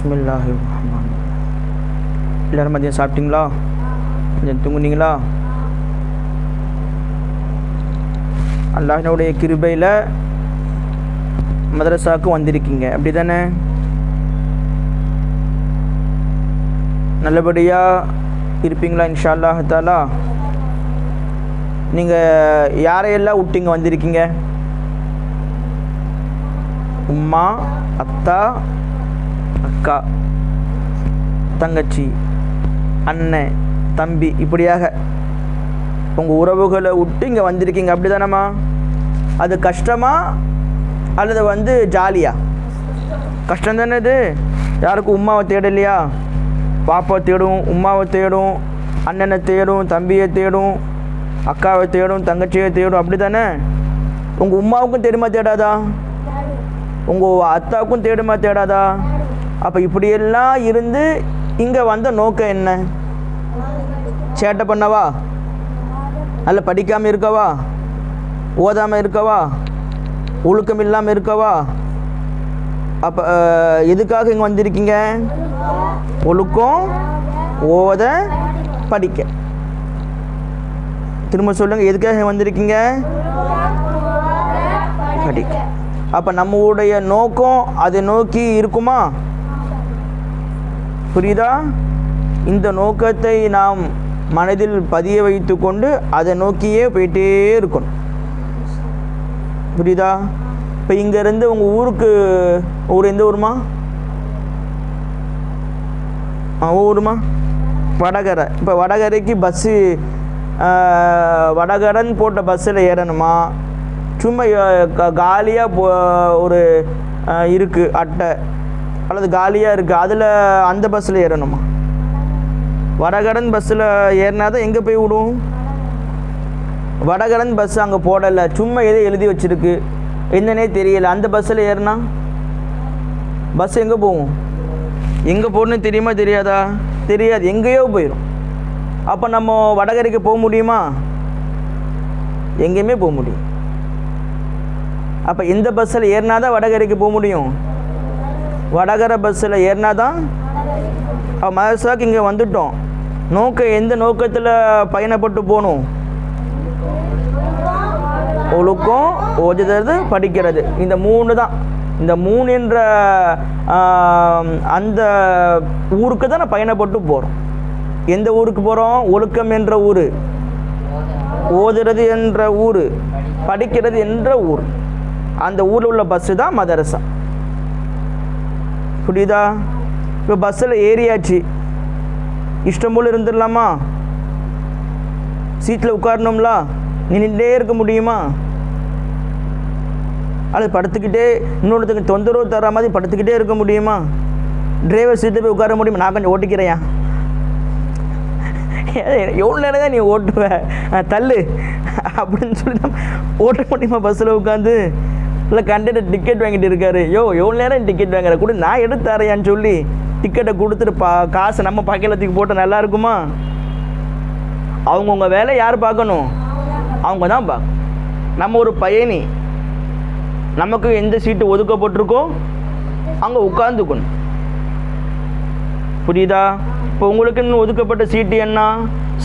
பிஸ்மில்லாஹி ரஹ்மான் எல்லோரும் மதியம் சாப்பிட்டீங்களா? கொஞ்சம் தூங்குனீங்களா? அல்லாஹினுடைய கிருபையில் மதரசாவுக்கு வந்திருக்கீங்க. அப்படி தானே நல்லபடியாக இருப்பீங்களா இன்ஷா அல்லாஹ் தாலா? நீங்கள் யாரையெல்லாம் விட்டிங்க வந்திருக்கீங்க? உம்மா அத்தா அக்கா தங்கச்சி அண்ணன் தம்பி இப்படியாக உங்கள் உறவுகளை விட்டு இங்கே வந்திருக்கீங்க. அப்படி தானேம்மா அது கஷ்டமா அல்லது வந்து ஜாலியா? கஷ்டம் தானே இது. யாருக்கும் உம்மாவை தேடலையா? பாப்பாவை தேடும் உம்மாவை தேடும் அண்ணனை தேடும் தம்பியை தேடும் அக்காவை தேடும் தங்கச்சியை தேடும். அப்படி தானே உங்கள் உம்மாவுக்கும் தெரியுமா தேடாதா? உங்கள் அத்தாவுக்கும் தேடுமா தேடாதா? அப்போ இப்படியெல்லாம் இருந்து இங்கே வந்த நோக்கம் என்ன? சேட்டை பண்ணவா? நல்ல படிக்காமல் இருக்கவா? ஓதாமல் இருக்கவா? ஒழுக்கம் இல்லாமல் இருக்கவா? அப்போ எதுக்காக இங்கே வந்திருக்கீங்க? ஒழுக்கம் ஓத படிக்க. திரும்ப சொல்லுங்கள் எதுக்காக வந்திருக்கீங்க? படிக்க. அப்போ நம்மளுடைய நோக்கம் அதை நோக்கி இருக்குமா? புரியுதா? இந்த நோக்கத்தை நாம் மனதில் பதிய வைத்து கொண்டு அதை நோக்கியே போயிட்டே இருக்கணும். புரியுதா? இப்போ இங்கேருந்து உங்கள் ஊருக்கு ஊர் எந்த ஊருமா? ஊருமா? வடகரை. இப்போ வடகரைக்கு பஸ்ஸு வடகரன் போட்ட பஸ்ஸில் ஏறணுமா? சும்மா காலியாக போ ஒரு இருக்குது அட்டை. அல்லது காலியாக இருக்குது அதில் அந்த பஸ்ஸில் ஏறணுமா? வடகடன் பஸ்ஸில் ஏறினா தான் எங்கே போய் விடும்? வடகடன் பஸ் அங்கே போடலை சும்மா எதோ எழுதி வச்சுருக்கு. என்னன்னே தெரியல. அந்த பஸ்ஸில் ஏறினா? பஸ் எங்கே போகும்? எங்கே போகணுன்னு தெரியுமா தெரியாதா? தெரியாது. எங்கேயோ போயிடும் அப்போ நம்ம வடகரைக்கு போக முடியுமா? எங்கேயுமே போக முடியும். அப்போ இந்த பஸ்ஸில் ஏறினா தான் வடகரைக்கு போக முடியும். வடகரை பஸ்ஸில் ஏறினா தான் மதரசாக்கு இங்கே வந்துட்டோம். நோக்கம் எந்த நோக்கத்தில் பயணப்பட்டு போகணும்? ஒழுக்கம் ஓதுறது படிக்கிறது. இந்த மூணு தான். இந்த மூணு என்ற அந்த ஊருக்கு தான் நான் பயணப்பட்டு போகிறோம் எந்த ஊருக்கு போகிறோம் ஒழுக்கம் என்ற ஊர். ஓதுறது என்ற ஊர். படிக்கிறது என்ற ஊர். அந்த ஊரில் உள்ள பஸ்ஸு தான் மதரசா புரியுதா? இப்போ பஸ்ஸில் ஏறியாச்சு. இஷ்டம் போல் இருந்துடலாமா? சீட்டில் உட்காரணும்ல? நின்றுட்டே இருக்க முடியுமா? அல்லது படுத்துக்கிட்டே இன்னொருத்தங்க தொந்தரவு தர மாதிரி படுத்துக்கிட்டே இருக்க முடியுமா? டிரைவர் சீட்டில் போய் உட்கார முடியுமா? நான் கொஞ்சம் ஓட்டிக்கிறையா எவ்வளோ நேரம் தான் நீ ஓட்டுவ? தள்ளு. அப்படின்னு சொல்லி ஓட்ட முடியுமா பஸ்ஸில் உட்காந்து இல்லை கண்டக்டர் டிக்கெட் வாங்கிட்டு இருக்காரு. யோ எவ்வளோ நேரம் டிக்கெட் வாங்குற? கூட நான் எடுத்து தரையான்னு சொல்லி டிக்கெட்டை கொடுத்துட்டு பா காசு நம்ம பாக்கெலத்துக்கு போட்டால் நல்லா இருக்குமா? அவங்கவுங்க வேலை யார் பார்க்கணும்? அவங்க தான் பார்க்கணும் நம்ம ஒரு பயணி. நமக்கு எந்த சீட்டு ஒதுக்கப்பட்டிருக்கோ அங்கே உட்காந்துக்கணும் புரியுதா? இப்போ உங்களுக்கு இன்னும் ஒதுக்கப்பட்ட சீட்டு என்ன?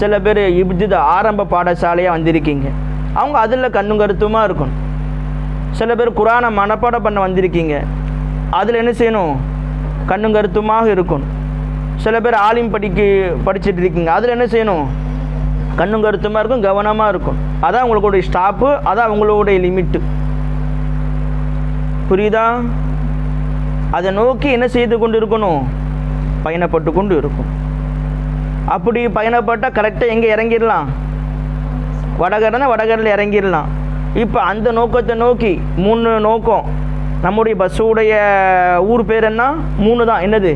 சில பேர் இப்படி ஆரம்ப பாடசாலையாக வந்திருக்கீங்க. அவங்க அதில் கண்ணும் கருத்துமாக இருக்கணும். சில பேர் குரானை மனப்பாடம் பண்ண வந்திருக்கீங்க. அதில் என்ன செய்யணும்? கண்ணும் கருத்துமாக இருக்கணும். சில பேர் ஆலிம் படிக்க படிச்சுட்டு இருக்கீங்க. அதில் என்ன செய்யணும்? கண்ணும் கருத்துமாக இருக்கும் கவனமாக இருக்கும். அதான் உங்களுடைய ஸ்டாப்பு அதான் உங்களுடைய லிமிட்டு புரியுதா? அதை நோக்கி என்ன செய்து கொண்டு இருக்கணும்? பயணப்பட்டு கொண்டு இருக்கும் அப்படி பயணப்பட்டால் கரெக்டாக எங்கே இறங்கிடலாம்? வடகரனா வடகரில் இறங்கிடலாம். இப்போ அந்த நோக்கத்தை நோக்கி மூணு நோக்கம். நம்முடைய பஸ்ஸுடைய ஊர் பேர் என்ன? மூணு தான். என்னது?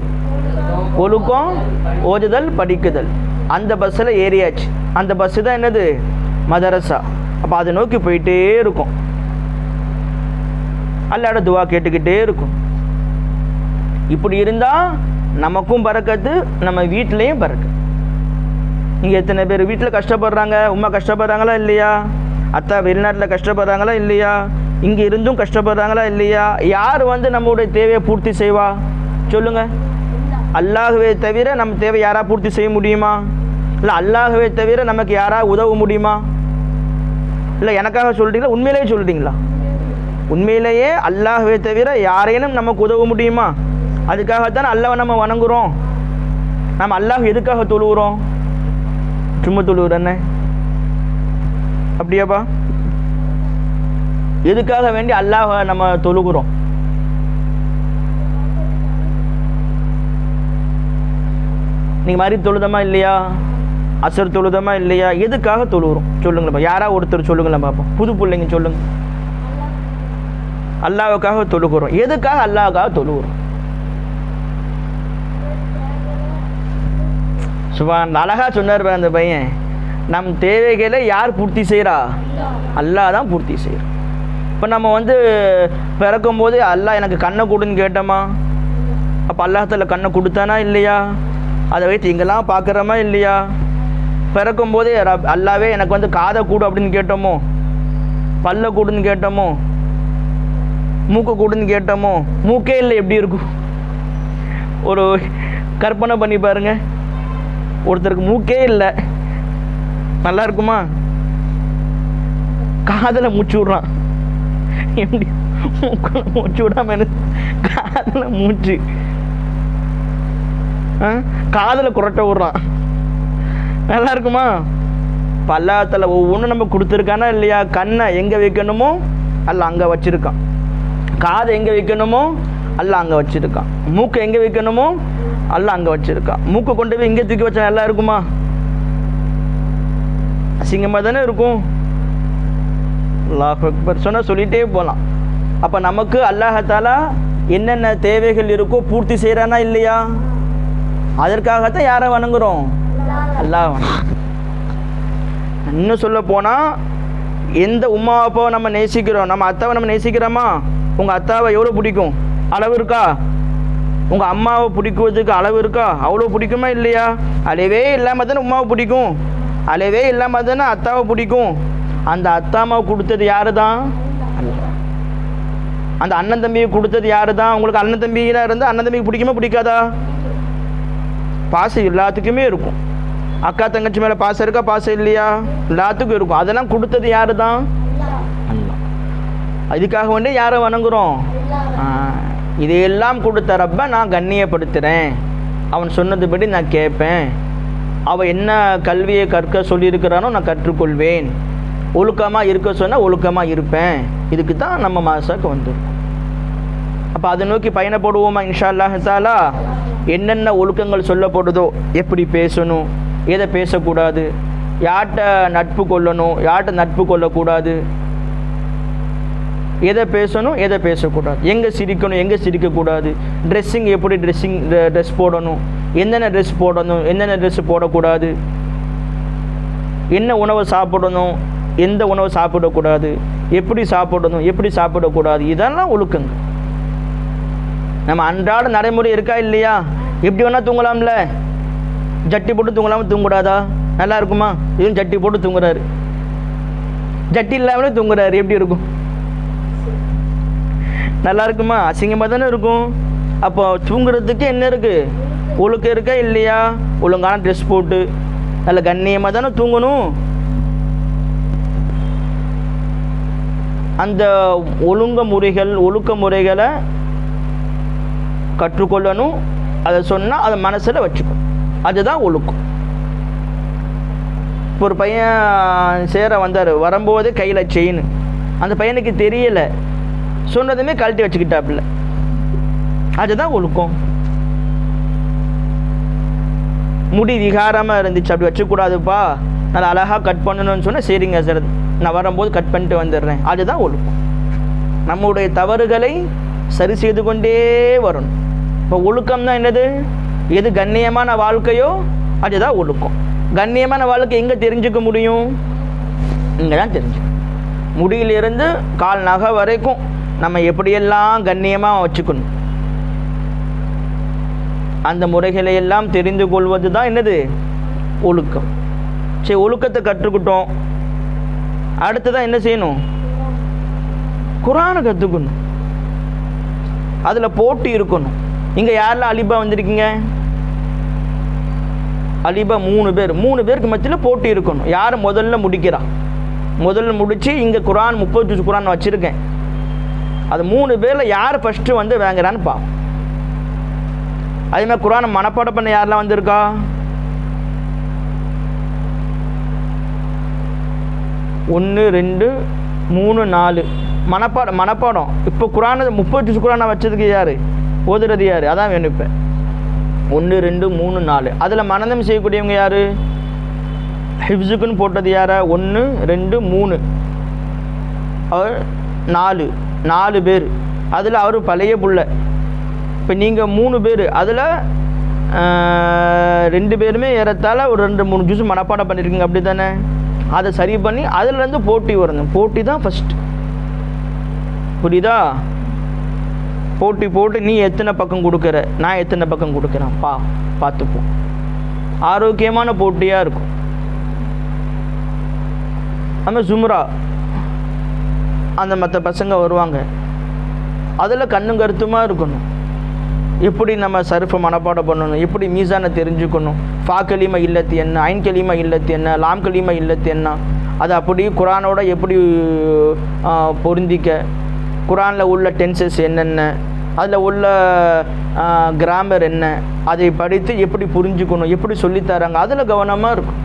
ஒழுக்கம் ஓதுதல் படிக்குதல். அந்த பஸ்ஸில் ஏறியாச்சு. அந்த பஸ்ஸு தான் என்னது? மதரசா அப்போ அதை நோக்கி போயிட்டே இருக்கும். அல்லாட துவா கேட்டுக்கிட்டே இருக்கும். இப்படி இருந்தால் நமக்கும் பறக்கத்து நம்ம வீட்லேயும் பறக்கு. இங்கே எத்தனை பேர் வீட்டில் கஷ்டப்படுறாங்க? உமா கஷ்டப்படுறாங்களா இல்லையா? அத்தா வெளிநாட்டில் கஷ்டப்படுறாங்களா இல்லையா? இங்கே இருந்தும் கஷ்டப்படுறாங்களா இல்லையா? யார் வந்து நம்மளுடைய தேவையை பூர்த்தி செய்வா? சொல்லுங்கள் அல்லாகவே தவிர நம்ம தேவை யாராக பூர்த்தி செய்ய முடியுமா? இல்லை அல்லாகவே தவிர நமக்கு யாராக உதவ முடியுமா? இல்லை எனக்காக சொல்கிறீங்களா உண்மையிலேயே சொல்கிறீங்களா உண்மையிலேயே அல்லாகவே தவிர யாரேனும் நமக்கு உதவ முடியுமா? அதுக்காகத்தான் அல்லாவை நம்ம வணங்குகிறோம் நம்ம அல்லாஹ் எதுக்காக தொழுகிறோம் சும்மா தொழுகிறேன்னு அப்படியாப்பா? எதுக்காக வேண்டி அல்லாஹ் நம்ம தொழுகிறோம்? நீங்கள் மாதிரி தொழுதமா இல்லையா? அசர் தொழுதமா இல்லையா? எதுக்காக தொழுகிறோம்? சொல்லுங்களேன் யாரா ஒருத்தர் சொல்லுங்களேன் பார்ப்போம் புது பிள்ளைங்க சொல்லுங்க. அல்லாவுக்காக தொழுகிறோம். எதுக்காக அல்லாவுக்காக தொழுகிறோம்? சுபான் அழகா சொன்னார் அந்த பையன். நம் தேவைகளை யார் பூர்த்தி செய்கிறா அல்லாஹ் தான் பூர்த்தி செய்கிறான் இப்போ நம்ம வந்து பிறக்கும் போது அல்லாஹ் எனக்கு கண்ணை கொடுன்னு கேட்டோமா? அப்போ அல்லாஹத்தில் கண்ணை கொடுத்தானா இல்லையா? அதை வைத்து இங்கெல்லாம் பார்க்குறோமா இல்லையா? பிறக்கும் போதே அல்லாவே எனக்கு வந்து காதை கூடு அப்படின்னு கேட்டோமோ? பல்ல கூடுன்னு கேட்டோமோ? மூக்கு கூடுன்னு கேட்டோமோ? மூக்கே இல்லை எப்படி இருக்கும்? ஒரு கற்பனை பண்ணி பாருங்க. ஒருத்தருக்கு மூக்கே இல்லை. நல்லா இருக்குமா காதில் மூச்சு விட்றான். எப்படி? மூக்குல மூச்சு விடாம என்ன காதில் மூச்சு. காதில் குரட்ட விட்றான். நல்லா இருக்குமா பல்லாத்தில் ஒவ்வொன்றும் நம்ம கொடுத்துருக்கானா இல்லையா? கண்ணை எங்கே வைக்கணுமோ? அல்ல அங்கே வச்சுருக்கான். காதை எங்கே வைக்கணுமோ? அல்ல அங்கே வச்சுருக்கான். மூக்கை எங்கே வைக்கணுமோ? அல்ல அங்கே வச்சுருக்கான். மூக்கை கொண்டு போய் இங்கே தூக்கி வச்சா நல்லா இருக்குமா அசிங்கமாக தானே இருக்கும்? அல்லாஹ் அக்பர் சொன்னால் சொல்லிகிட்டே போகலாம் அப்போ நமக்கு அல்லாஹாலா என்னென்ன தேவைகள் இருக்கோ பூர்த்தி செய்கிறானா இல்லையா? அதற்காகத்தான் யாரை வணங்குறோம்? அல்லாஹ் இன்னும் சொல்ல போனால் எந்த உமா அப்பாவை நம்ம நேசிக்கிறோம்? நம்ம அத்தாவை நம்ம நேசிக்கிறோமா? உங்கள் அத்தாவை எவ்வளோ பிடிக்கும்? அளவு இருக்கா? உங்கள் அம்மாவை பிடிக்குவதுக்கு அளவு இருக்கா? அவ்வளோ பிடிக்குமா இல்லையா? அளவே இல்லாமல் தானே உமாவை பிடிக்கும். அளவே இல்லாமல் தானே அத்தாவை பிடிக்கும். அந்த அத்தா அம்மாவை கொடுத்தது யாரு தான் அந்த அண்ணன் தம்பியை கொடுத்தது யாரு தான் உங்களுக்கு அண்ணன் தம்பியாக இருந்தால் அண்ணன் தம்பிக்கு பிடிக்குமா பிடிக்காதா? பாசம் எல்லாத்துக்குமே இருக்கும். அக்கா தங்கச்சி மேலே பாசம் இருக்கா பாசம் இல்லையா? எல்லாத்துக்கும் இருக்கும். அதெல்லாம் கொடுத்தது யாரு தான் அதுக்காக வந்து யாரை வணங்குறோம்? இதையெல்லாம் கொடுத்த ரப்ப நான் கண்ணியப்படுத்துகிறேன் அவன் சொன்னதுபடி நான் கேட்பேன். அவன் என்ன கல்வியை கற்க சொல்லியிருக்கிறானோ நான் கற்றுக்கொள்வேன். ஒழுக்கமாக இருக்க சொன்னால் ஒழுக்கமாக இருப்பேன். இதுக்கு தான் நம்ம மாசாக்கு வந்திருக்கோம். அப்போ அதை நோக்கி பயணப்படுவோமா இன்ஷா அல்லாஹ் தாலா? என்னென்ன ஒழுக்கங்கள் சொல்லப்படுதோ எப்படி பேசணும் எதை பேசக்கூடாது யார்கிட்ட நட்பு கொள்ளணும் யார்கிட்ட நட்பு கொள்ளக்கூடாது எதை பேசணும் எதை பேசக்கூடாது எங்கே சிரிக்கணும் எங்கே சிரிக்கக்கூடாது ட்ரெஸ்ஸிங் எப்படி ட்ரெஸ்ஸிங் ட்ரெஸ் போடணும் என்னென்ன ட்ரெஸ் போடணும் என்னென்ன ட்ரெஸ் போடக்கூடாது? என்ன உணவை சாப்பிடணும் எந்த உணவை சாப்பிடக்கூடாது? எப்படி சாப்பிடணும் எப்படி சாப்பிடக்கூடாது? இதெல்லாம் ஒழுக்கங்க. நம்ம அன்றாட நடைமுறை இருக்கா இல்லையா? எப்படி வேணால் தூங்கலாம்ல? ஜட்டி போட்டு தூங்கலாமல் தூங்கக்கூடாதா? நல்லா இருக்குமா? இதுவும் ஜட்டி போட்டு தூங்குறாரு. ஜட்டி இல்லாமலே தூங்குறாரு. எப்படி இருக்கும்? நல்லா இருக்குமா? அசிங்கமாக தானே இருக்கும்? அப்போ தூங்குறதுக்கு என்ன இருக்குது ஒழுக்க இருக்கா இல்லையா? ஒழுங்கான ட்ரெஸ் போட்டு நல்ல கண்ணியமாக தானே தூங்கணும்? அந்த ஒழுங்க முறைகள் ஒழுக்க முறைகளை கற்றுக்கொள்ளணும். அதை சொன்னால் அதை மனசில் வச்சுக்கணும். அதுதான் ஒழுக்கம். இப்போ ஒரு பையன் சேர வந்தார். வரும்போதே கையில் செயின் அந்த பையனுக்கு தெரியலை. சொன்னதுமே கழட்டி வச்சுக்கிட்டாப்புல. அதுதான் ஒழுக்கம். முடி விகாரமாக இருந்துச்சு. அப்படி வச்சுக்கூடாதுப்பா. நல்லா அழகாக கட் பண்ணணும்னு சொன்னால் சரிங்க சார் நான் வரும்போது கட் பண்ணிட்டு வந்துடுறேன். அதுதான் ஒழுக்கம். நம்முடைய தவறுகளை சரி செய்து கொண்டே வரணும். இப்போ ஒழுக்கம்னா என்னது? எது கண்ணியமான வாழ்க்கையோ அதுதான் ஒழுக்கம். கண்ணியமான வாழ்க்கை எங்கே தெரிஞ்சுக்க முடியும்? இங்கே தான் தெரிஞ்சு முடியிலிருந்து கால் நகை வரைக்கும் நம்ம எப்படியெல்லாம் கண்ணியமாக வச்சுக்கணும்? அந்த முறைகளை எல்லாம் தெரிந்து கொள்வது தான் என்னது? ஒழுக்கம். சரி ஒழுக்கத்தை கற்றுக்கிட்டோம். அடுத்ததான் என்ன செய்யணும்? குரானை கற்றுக்கணும் அதில் போட்டி இருக்கணும். இங்கே யாரெல்லாம் அலிபா வந்திருக்கீங்க? அலிபா மூணு பேர். மூணு பேருக்கு மத்தியில் போட்டி இருக்கணும். யார் முதல்ல முடிக்கிறா? முதல்ல முடித்து இங்கே குரான் முப்பது ஜூஸ் குரான் வச்சுருக்கேன். அது மூணு பேரில் யார் ஃபஸ்ட்டு வந்து வாங்குறான்னு பார்ப்போம் அதே மாதிரி குரானை மனப்பாடம் பண்ண யாரெல்லாம் வந்திருக்கா? ஒன்று ரெண்டு மூணு நாலு. மனப்பாடம் மனப்பாடம். இப்போ குரானை முப்பது குரானை வச்சதுக்கு யார்? ஓதுறது யார்? அதான் வேணும் இப்போ. ஒன்று ரெண்டு மூணு நாலு. அதில் மனதம் செய்யக்கூடியவங்க யார்? ஹிப்ஸுக்குன்னு போட்டது யாரா? ஒன்று ரெண்டு மூணு. அவர் நாலு. நாலு பேர். அதில் அவர் பழைய புள்ள. இப்போ நீங்கள் மூணு பேர் அதில் ரெண்டு பேருமே ஏறத்தால் ஒரு ரெண்டு மூணு ஜூஸ் மனப்பாடம் பண்ணியிருக்கீங்க அப்படி தானே அதை சரி பண்ணி அதுலேருந்து போட்டி வரணும். போட்டி தான் ஃபஸ்ட் புரியுதா? போட்டி போட்டு நீ எத்தனை பக்கம் கொடுக்குற? நான் எத்தனை பக்கம் கொடுக்குறேன்? பா பார்த்துப்போம். ஆரோக்கியமான போட்டியாக இருக்கும். நம்ம ஜும்ரா அந்த மற்ற பசங்க வருவாங்க. அதில் கண்ணும் கருத்துமாக இருக்கணும். இப்படி நம்ம சர்ஃபை மனப்பாடம் பண்ணணும். எப்படி மீசானை தெரிஞ்சுக்கணும். ஃபா கலிமா இல்லத்து என்ன ஐன் கலிமா இல்லத்து என்ன லாம் கலிமா இல்லத்து என்ன. அது அப்படி குரானோட எப்படி பொருந்திக்க? குரானில் உள்ள டென்சஸ் என்னென்ன? அதில் உள்ள கிராமர் என்ன? அதை படித்து எப்படி புரிஞ்சுக்கணும்? எப்படி சொல்லித்தராங்க அதில் கவனமாக இருக்கும்.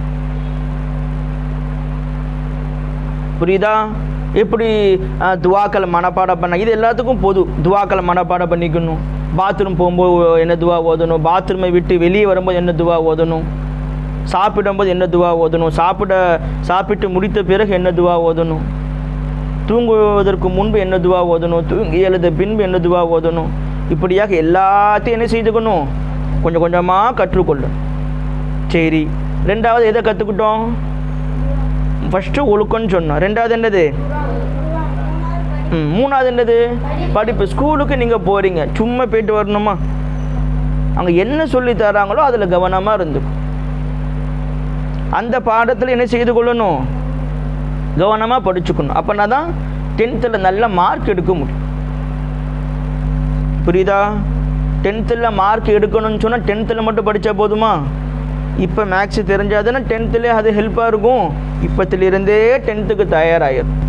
புரியுதா? எப்படி துவாக்களை மனப்பாடம் பண்ண இது எல்லாத்துக்கும் பொது. துவாக்களை மனப்பாடம் பண்ணிக்கணும். பாத்ரூம் போகும்போது என்ன துவா ஓதணும்? பாத்ரூமை விட்டு வெளியே வரும்போது என்ன துவா ஓதணும்? சாப்பிடும்போது என்ன துவா ஓதணும்? சாப்பிட சாப்பிட்டு முடித்த பிறகு என்ன துவா ஓதணும்? தூங்குவதற்கு முன்பு என்ன துவா ஓதணும்? தூங்கி எழுத பின்பு என்ன துவா ஓதணும்? இப்படியாக எல்லாத்தையும் என்ன செய்துக்கணும்? கொஞ்சம் கொஞ்சமாக கற்றுக்கொள்ளும் சரி. ரெண்டாவது எதை கற்றுக்கிட்டோம் ஃபஸ்ட்டு ஒழுக்கம்னு சொன்னோம். ரெண்டாவது என்னது? மூணாவது என்னது? படிப்பு. ஸ்கூலுக்கு நீங்கள் போகிறீங்க சும்மா போயிட்டு வரணுமா? அங்கே என்ன சொல்லி தராங்களோ அதில் கவனமாக இருந்துக்கும் அந்த பாடத்தில் என்ன செய்து கொள்ளணும்? கவனமாக படிச்சுக்கணும். அப்போனா தான் டென்த்தில் நல்ல மார்க் எடுக்க முடியும். புரியுதா? டென்த்தில் மார்க் எடுக்கணும்னு சொன்னால் டென்த்தில் மட்டும் படித்தா போதுமா? இப்போ மேக்ஸ் தெரிஞ்சாதுன்னா டென்த்துலேயே அது ஹெல்ப்பாக இருக்கும். இப்போத்துலேருந்தே டென்த்துக்கு தயாராகிடும்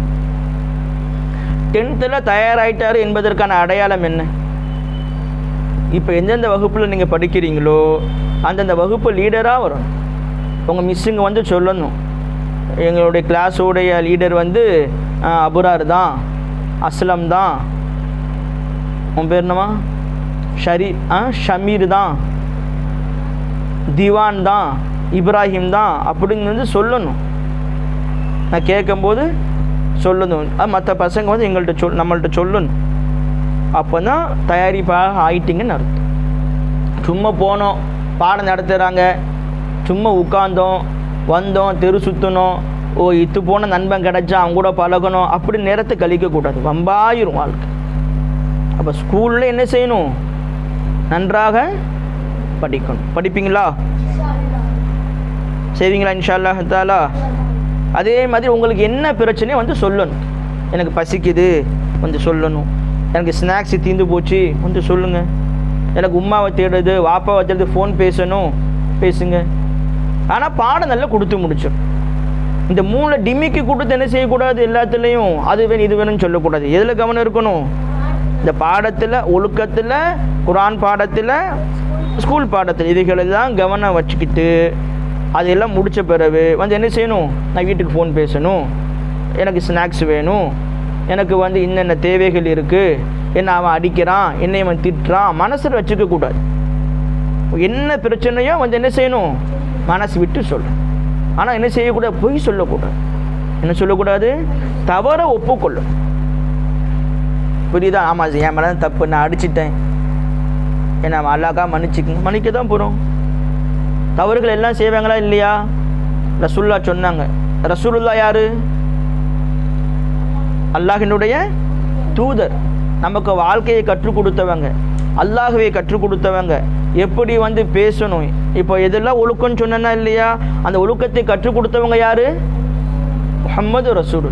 டென்த்தில் தயாராகிட்டார் என்பதற்கான அடையாளம் என்ன? இப்போ எந்தெந்த வகுப்பில் நீங்கள் படிக்கிறீங்களோ அந்தந்த வகுப்பு லீடராக வரும் உங்கள் மிஸ்ஸுங்க வந்து சொல்லணும். எங்களுடைய கிளாஸோடைய லீடர் வந்து அபுரார் தான் அஸ்லம் தான். உன் பேர் என்னமா ஷரி ஆ ஷமீர் தான். திவான் தான் இப்ராஹிம் தான் அப்படின்னு வந்து சொல்லணும். நான் கேட்கும்போது சொல்லணும் மற்ற பசங்க வந்து எங்கள்கிட்ட சொல் நம்மள்ட்ட சொல்லணும் அப்போ தான் தயாரிப்பாக ஆயிட்டீங்கன்னு அர்த்தம். சும்மா போனோம் பாடம் நடத்துகிறாங்க சும்மா உட்காந்தோம் வந்தோம் தெரு சுற்றணும் ஓ இத்து போன நண்பன் கிடச்சா அவங்க கூட பழகணும். அப்படி நேரத்தை கழிக்கக்கூடாது வம்பாயிரும் வாழ்க்கை. அப்போ ஸ்கூலில் என்ன செய்யணும்? நன்றாக படிக்கணும். படிப்பீங்களா? செய்வீங்களா இன்ஷா அல்லாஹ் தாலா அதே மாதிரி உங்களுக்கு என்ன பிரச்சனையோ வந்து சொல்லணும். எனக்கு பசிக்குது வந்து சொல்லணும். எனக்கு ஸ்நாக்ஸ் தீந்து போச்சு வந்து சொல்லுங்கள் எனக்கு உமாவை தேடுறது வாப்பாவை தேடுறது ஃபோன் பேசணும் பேசுங்க. ஆனால் பாடம் நல்லா கொடுத்து முடிச்சிடும். இந்த மூளை டிமிக்கு கொடுத்து என்ன செய்யக்கூடாது எல்லாத்துலேயும்? அது வேணும் இது வேணும்னு சொல்லக்கூடாது. எதில் கவனம் இருக்கணும்? இந்த பாடத்தில் ஒழுக்கத்தில் குரான் பாடத்தில் ஸ்கூல் பாடத்தில். இதுகளை தான் கவனம் வச்சுக்கிட்டு அதெல்லாம் முடித்த பிறகு வந்து என்ன செய்யணும்? நான் வீட்டுக்கு ஃபோன் பேசணும். எனக்கு ஸ்நாக்ஸ் வேணும். எனக்கு வந்து என்னென்ன தேவைகள் இருக்குது என்ன அவன் அடிக்கிறான்? என்னை அவன் திட்டுறான்? மனசில் வச்சுக்கக்கூடாது என்ன பிரச்சனையோ வந்து என்ன செய்யணும்? மனசு விட்டு சொல்லு. ஆனால் என்ன செய்யக்கூடாது? பொய் சொல்லக்கூடாது. என்ன சொல்லக்கூடாது? தவற ஒப்புக்கொள்ளும் புரியுதா? ஆமாம் சார் என் மேலே தான் தப்பு. நான் அடிச்சிட்டேன். என்ன அழகாக மன்னிச்சுக்கங்க மன்னிக்க தான் போகிறோம் தவறுகள் எல்லாம் செய்வாங்களா இல்லையா? ரசூல்லா சொன்னாங்க. ரசூலுல்லா யாரு? அல்லாஹினுடைய தூதர். நமக்கு வாழ்க்கையை கற்றுக் கொடுத்தவங்க. அல்லாஹுவை கற்றுக் கொடுத்தவங்க. எப்படி வந்து பேசணும்? இப்போ எதெல்லாம் ஒழுக்கம்னு சொன்னா இல்லையா? அந்த ஒழுக்கத்தை கற்றுக் கொடுத்தவங்க யாரு? முஹம்மது ரசூல்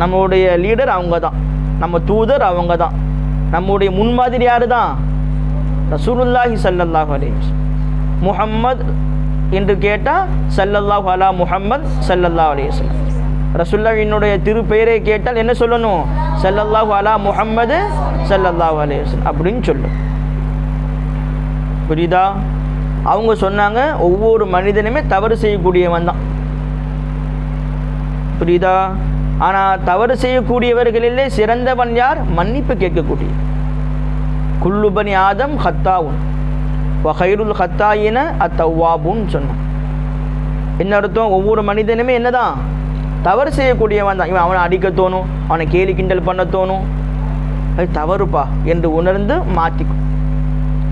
நம்மளுடைய லீடர் அவங்க தான் நம்ம தூதர் அவங்க தான் நம்முடைய முன்மாதிரி யாரு தான் ரசூலுல்லாஹி சல்லாஹ் அலைஹி முஹம்மத் என்று கேட்டால் சல்லல்லாஹ் அலா முஹம்மத் சல்லல்லா அலிஸ்லாம் ரசுல்லாவினுடைய திருப்பெயரை கேட்டால் என்ன சொல்லணும்? சல்லல்லாஹ் அலா முஹம்மது சல்லல்லாஹு அலிஸ்லாம் அப்படின்னு சொல்லும். புரியுதா? அவங்க சொன்னாங்க ஒவ்வொரு மனிதனுமே தவறு செய்யக்கூடியவன் தான். புரியுதா? ஆனால் தவறு செய்யக்கூடியவர்களிலே சிறந்தவன் யார்? மன்னிப்பு கேட்கக்கூடிய குள்ளுபனி ஆதம் ஹத்தாவும் வகைருல் ஹத்தாயின அத்தவ்வாபுன்னு சொன்னான். என்ன அர்த்தம்? ஒவ்வொரு மனிதனுமே என்னதான்? தவறு செய்யக்கூடியவன் தான். இவன் அவனை அடிக்க தோணும் அவனை கேலி கிண்டல் பண்ண தோணும். அது தவறுப்பா என்று உணர்ந்து மாற்றிக்கும்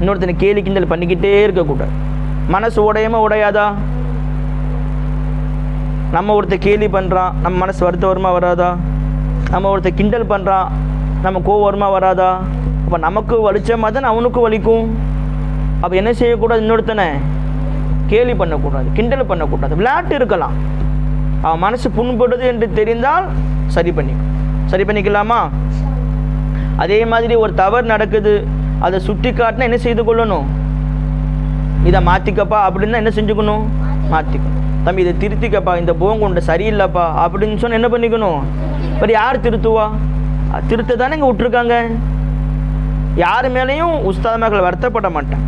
இன்னொருத்தனை கேலி கிண்டல் பண்ணிக்கிட்டே இருக்கக்கூடாது மனசு உடையமா உடையாதா? நம்ம ஒருத்த கேலி பண்ணுறான் நம்ம மனசு வருத்த வருமா வராதா? நம்ம ஒருத்த கிண்டல் பண்ணுறான் நம்ம கோவரமாக வராதா? அப்போ நமக்கு வலிச்ச மாதிரி தான் அவனுக்கும் வலிக்கும். அப்போ என்ன செய்யக்கூடாது? இன்னொருத்தனை கேலி பண்ணக்கூடாது கிண்டல் பண்ணக்கூடாது. விளையாட்டு இருக்கலாம். அவன் மனசு புண்படுது என்று தெரிந்தால் சரி பண்ணிக்கும். சரி பண்ணிக்கலாமா? அதே மாதிரி ஒரு தவறு நடக்குது அதை சுட்டி காட்டினா என்ன செய்து கொள்ளணும்? இதை மாற்றிக்கப்பா அப்படின்னு என்ன செஞ்சுக்கணும்? மாற்றிக்கணும் தம்பி இதை திருத்திக்கப்பா இந்த போங்குண்ட சரியில்லைப்பா அப்படின்னு சொன்னால் என்ன பண்ணிக்கணும்? பட் யார் திருத்துவா? திருத்த தானே இங்கே விட்ருக்காங்க யார் மேலேயும் உஸ்தாத மகள் வருத்தப்பட மாட்டேன்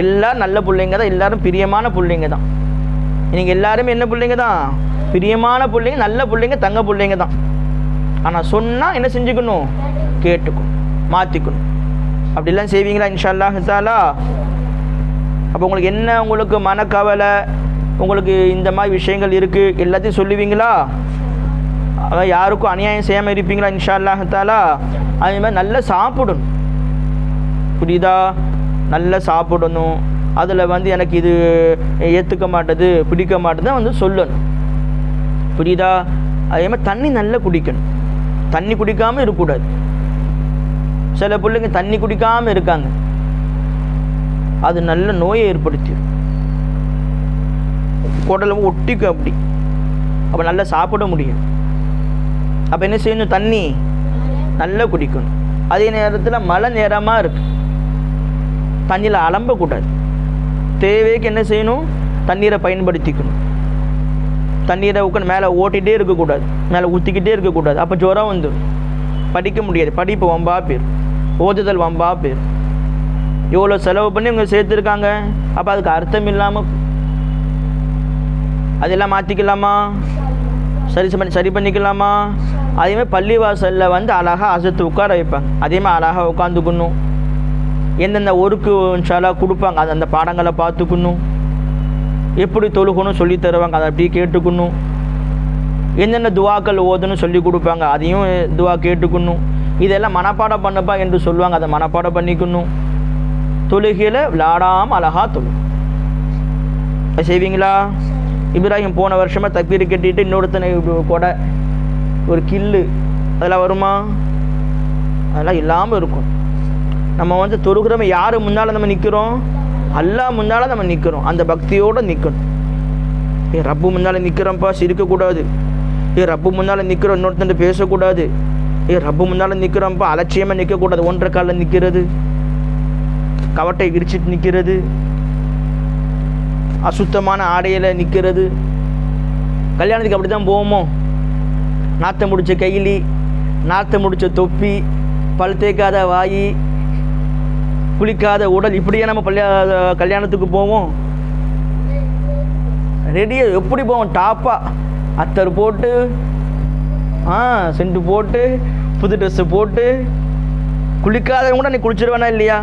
எல்லாரும் நல்ல பிள்ளைங்க தான் எல்லாரும் பிரியமான பிள்ளைங்க தான். நீங்கள் எல்லாருமே என்ன பிள்ளைங்க தான்? பிரியமான பிள்ளைங்க நல்ல பிள்ளைங்க தங்க பிள்ளைங்க தான். ஆனால் சொன்னால் என்ன செஞ்சுக்கணும்? கேட்டுக்கணும் மாற்றிக்கணும் அப்படிலாம் செய்வீங்களா இன்ஷால்லா ஹிசாலா? அப்போ உங்களுக்கு என்ன உங்களுக்கு மனக்கவலை? உங்களுக்கு இந்த மாதிரி விஷயங்கள் இருக்குது எல்லாத்தையும் சொல்லுவீங்களா? அதான் யாருக்கும் அநியாயம் செய்யாமல் இருப்பீங்களா இன்ஷா அல்லாஹ் அதே மாதிரி நல்லா சாப்பிடணும். புரியுதா? நல்லா சாப்பிடணும். அதில் வந்து எனக்கு இது ஏற்றுக்க மாட்டேது பிடிக்க மாட்டேதான் வந்து சொல்லணும். புரியுதா? அதே மாதிரி தண்ணி நல்லா குடிக்கணும். தண்ணி குடிக்காமல் இருக்கக்கூடாது. சில பிள்ளைங்க தண்ணி குடிக்காமல் இருக்காங்க. அது நல்ல நோயை ஏற்படுத்திடும் குடலை ஒட்டிக்கும் அப்படி. அப்போ நல்லா சாப்பிட முடியும். அப்போ என்ன செய்யணும்? தண்ணி நல்லா குடிக்கணும். அதே நேரத்தில் மழை நேரமாக இருக்குது தண்ணியில் அலம்பக்கூடாது தேவைக்கு என்ன செய்யணும்? தண்ணீரை பயன்படுத்திக்கணும். தண்ணீரை உட்காந்து மேலே ஓட்டிகிட்டே இருக்கக்கூடாது மேலே ஊற்றிக்கிட்டே இருக்கக்கூடாது அப்போ ஜுரம் வந்துடும் படிக்க முடியாது. படிப்பு வம்பா பேர் ஓதுதல் வம்பா பேர் இவ்வளோ செலவு பண்ணி இவங்க சேர்த்துருக்காங்க? அப்போ அதுக்கு அர்த்தம் இல்லாமல் அதெல்லாம் மாற்றிக்கலாமா சரி பண்ணி சரி பண்ணிக்கலாமா? அதேமாதிரி பள்ளிவாசலில் வந்து அழகாக அசத்து உட்கார வைப்பாங்க. அதேமாதிரி அழகாக உட்காந்துக்கணும் எந்தெந்த ஒருக்கு சாலா கொடுப்பாங்க அது அந்த பாடங்களை பார்த்துக்கணும். எப்படி தொழுகணும் சொல்லி தருவாங்க அதை அப்படியே கேட்டுக்கணும். என்னென்ன துவாக்கள் ஓதுன்னு சொல்லி கொடுப்பாங்க அதையும் துவா கேட்டுக்கணும். இதெல்லாம் மனப்பாடம் பண்ணப்பா என்று சொல்லுவாங்க அதை மனப்பாடம் பண்ணிக்கணும். தொழுகையில் விளாடாமல் அழகாக தொழு. செய்வீங்களா? இப்ராஹிம் போன வருஷமாக தப்பீர் கட்டிட்டு இன்னொருத்தனை கொடை ஒரு கில்லு அதெல்லாம் வருமா? அதெல்லாம் இல்லாமல் இருக்கும். நம்ம வந்து தொழுகிறோம் யார் முன்னால் நம்ம நிற்கிறோம் அல்லாஹ் முன்னால் நம்ம நிற்கிறோம் அந்த பக்தியோடு நிற்கணும் ஏ ரப்பு முன்னால் நிற்கிறோம்ப்பா சிரிக்கக்கூடாது. ஏ ரப்பு முன்னால் நிற்கிறோம் இன்னொருத்தன் பேசக்கூடாது. ஏ ரப்பு முன்னால் நிற்கிறோம்ப்பா அலட்சியமாக நிற்கக்கூடாது ஒன்றரை காலில் நிற்கிறது கவட்டை விரிச்சிட்டு நிற்கிறது அசுத்தமான ஆடையில் நிற்கிறது கல்யாணத்துக்கு அப்படி தான் போவோமோ? நாற்றம் முடித்த கையிலி நாற்றம் முடித்த தொப்பி பல் தேய்க்காத வாய் குளிக்காத உடல் இப்படியே நம்ம பள்ளியா கல்யாணத்துக்கு போவோம். ரெடியாக எப்படி போவோம்? டாப்பாக அத்தர் போட்டு ஆ சென்ட்டு போட்டு புது ட்ரெஸ்ஸு போட்டு குளிக்காதவங்க கூட நீ குளிச்சிருவானா இல்லையா?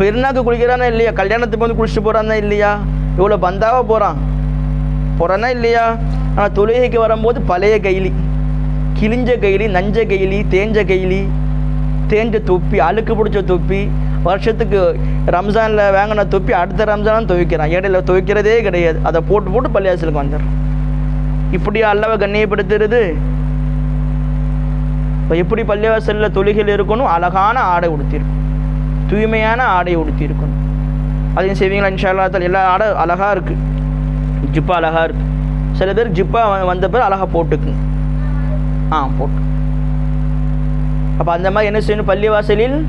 பெருநாக்கு குளிக்கிறானா இல்லையா? கல்யாணத்துக்கு வந்து குளிச்சுட்டு போகிறானா இல்லையா? இவ்வளோ பந்தாவாக போகிறான் போகிறானா இல்லையா? ஆனால் தொழுகைக்கு வரும்போது பழைய கைலி கிழிஞ்ச கைலி நஞ்ச கைலி தேஞ்ச கைலி தேஞ்ச தொப்பி அழுக்கு பிடிச்ச தொப்பி வருஷத்துக்கு ரம்ஜானில் வாங்கின தொப்பி அடுத்த ரம்ஜானும் துவைக்கிறான். இடையில துவைக்கிறதே கிடையாது. அதை போட்டு போட்டு பள்ளியாசலுக்கு வந்துடுறான். இப்படி அல்லவை கண்ணியப்படுத்துறது? இப்போ எப்படி பள்ளிவாசலில் தொழுகையில் இருக்கணும்? அழகான ஆடை உடுத்திருக்கும் தூய்மையான ஆடை உடுத்தியிருக்கணும். அதையும் செய்வீங்களா? இன்ஷா எல்லா ஆடை அழகாக இருக்குது ஜிப்பா அழகாக இருக்குது சில பேர் ஜிப்பா வ- வந்த பிறகு அழகாக போட்டுக்குங்க ஆ போட்டு. அப்போ அந்த மாதிரி என்ன செய்யணும்? பள்ளிவாசலில்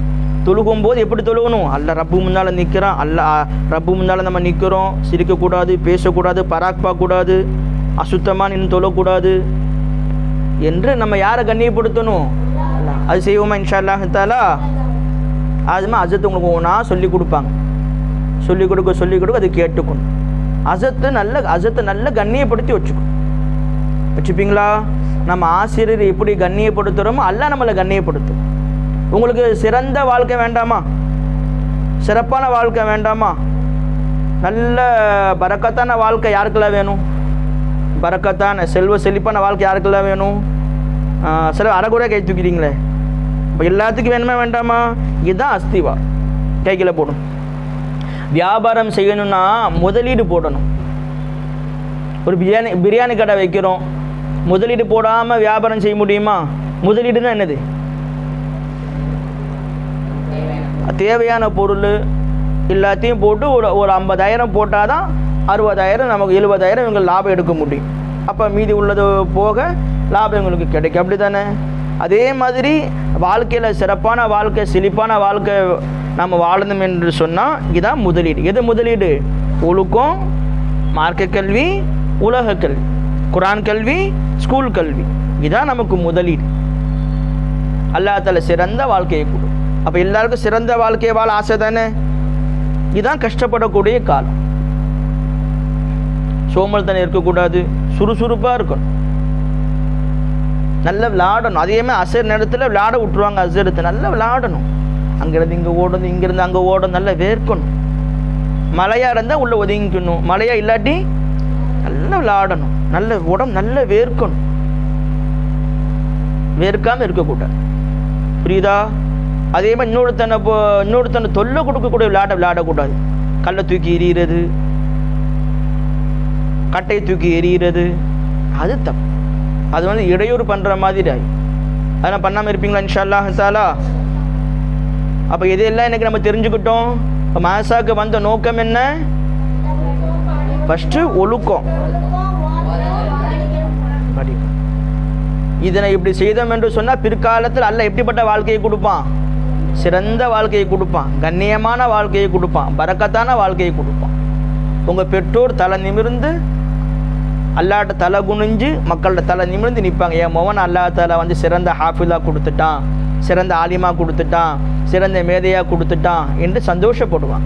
தொழுகும் போது எப்படி தொழுகணும்? அல்ல ரப்பு முன்னால் நிற்கிறான் அல்ல ரப்பு முன்னால் நம்ம நிற்கிறோம் சிரிக்கக்கூடாது பேசக்கூடாது பராக்பாக்கூடாது அசுத்தமாக நின்று தொழக்கூடாது என்று நம்ம யாரை கண்ணியப்படுத்தணும்? அது செய்வோமா இன்ஷா அல்லாஹ் தாலா அதுமா அஜத்து உங்களுக்கு ஒன்றா சொல்லி கொடுப்பாங்க. சொல்லிக் கொடுக்க சொல்லிக் கொடுக்க அது கேட்டுக்கணும். அசத்து நல்ல அசத்தை நல்ல கண்ணியப்படுத்தி வச்சுக்கணும். வச்சுப்பீங்களா? நம்ம ஆசிரியர் எப்படி கண்ணியப்படுத்துகிறோமோ அல்ல நம்மளை கண்ணியப்படுத்தும். உங்களுக்கு சிறந்த வாழ்க்கை வேண்டாமா? சிறப்பான வாழ்க்கை வேண்டாமா? நல்ல பறக்கத்தான வாழ்க்கை யாருக்கெல்லாம் வேணும்? பறக்கத்தான செல்வ செழிப்பான வாழ்க்கை யாருக்கெல்லாம் வேணும்? சில அரைகுறை கை தூக்கிறீங்களே இப்போ எல்லாத்துக்கும் வேணுமா வேண்டாமா? இதுதான் அஸ்திவா. கைக்கில் போடும் வியாபாரம் செய்யணும்னா முதலீடு போடணும். ஒரு பிரியாணி பிரியாணி கடை வைக்கிறோம். முதலீடு போடாமல் வியாபாரம் செய்ய முடியுமா? முதலீடுனா என்னது? தேவையான பொருள் எல்லாத்தையும் போட்டு ஒரு ஒரு ஐம்பதாயிரம் போட்டால் தான் அறுபதாயிரம் நமக்கு எழுபதாயிரம் இவங்க லாபம் எடுக்க முடியும். அப்போ மீதி உள்ளது போக லாபம் எங்களுக்கு கிடைக்கும். அப்படி தானே அதே மாதிரி வாழ்க்கையில் சிறப்பான வாழ்க்கை செழிப்பான வாழ்க்கை நம்ம வாழணும் என்று சொன்னால் இதுதான் முதலீடு. எது முதலீடு? ஒழுக்கம் மார்க்க கல்வி உலக கல்வி குரான் கல்வி ஸ்கூல் கல்வி. இதுதான் நமக்கு முதலீடு. அல்லாஹ் சிறந்த வாழ்க்கையை கொடு. அப்போ எல்லாருக்கும் சிறந்த வாழ்க்கையை வாழ ஆசை தானே? இதுதான் கஷ்டப்படக்கூடிய காலம். சோம்பல்தனம் இருக்கக்கூடாது சுறுசுறுப்பாக இருக்கணும். நல்லா விளையாடணும். அதேமே அசர் நேரத்தில் விளையாட விட்ருவாங்க அசரத்தை. நல்லா விளையாடணும். அங்கேருந்து இங்கே ஓடணும் இங்கேருந்து அங்கே ஓடணும். நல்லா வேர்க்கணும். மழையாக இருந்தால் உள்ளே ஒதுங்கிக்கணும். மழையாக இல்லாட்டி நல்லா விளையாடணும். நல்ல உடம்பு நல்லா வேர்க்கணும். வேர்க்காமல் இருக்கக்கூடாது. புரியுதா? அதே மாதிரி இன்னொருத்தனை இப்போ இன்னொருத்தனை தொல்லை கொடுக்கக்கூடிய விளையாட விளையாடக்கூடாது கல்லை தூக்கி எறிகிறது கட்டையை தூக்கி எறிகிறது அது தப்பு. அது வந்து இடையூறு பண்ணுற மாதிரி ஆகி அதெல்லாம் பண்ணாமல் இருப்பீங்களா இன்ஷா அல்லாஹ் அப்போ இதெல்லாம் எனக்கு நம்ம தெரிஞ்சுக்கிட்டோம்? இப்போ மாசாவுக்கு வந்த நோக்கம் என்ன? ஃபஸ்ட்டு ஒழுக்கம். இதனை இப்படி செய்தோம் என்று சொன்னால் பிற்காலத்தில் அல்ல எப்படிப்பட்ட வாழ்க்கையை கொடுப்பான்? சிறந்த வாழ்க்கையை கொடுப்பான் கண்ணியமான வாழ்க்கையை கொடுப்பான் பறக்கத்தான வாழ்க்கையை கொடுப்பான். உங்கள் பெற்றோர் தலை நிமிர்ந்து அல்லாட்ட தலை குனிஞ்சு மக்கள்கிட்ட தலை நிமிர்ந்து நிற்பாங்க என் மோகன் அல்லா தலை வந்து சிறந்த ஹாஃபிலாக கொடுத்துட்டான் சிறந்த ஆலிமா கொடுத்துட்டான் சிறந்த மேதையாக கொடுத்துட்டான் என்று சந்தோஷப்படுவான்.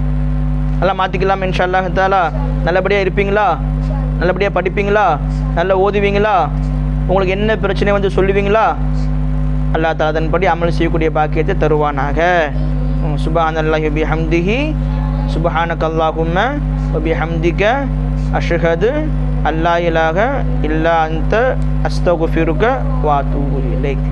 நல்லா மாற்றிக்கலாம் இன்ஷா அல்லாஹ் தாலா நல்லபடியாக இருப்பீங்களா? நல்லபடியாக படிப்பீங்களா? நல்லா ஓதுவீங்களா? உங்களுக்கு என்ன பிரச்சனை வந்து சொல்லுவீங்களா? அல்லாஹ் தாலா அதன்படி அமல் செய்யக்கூடிய பாக்கியத்தை தருவானாக. சுபான் அல்லாஹ் பி ஹம்திஹி சுபஹானக் அல்லாஹும்ம ஒபி ஹம்திக அஷ்ஹது அல்லா இலாக இல்லா அந்த அஸ்தகுஃபிருக வாத்தூபு இலைக்.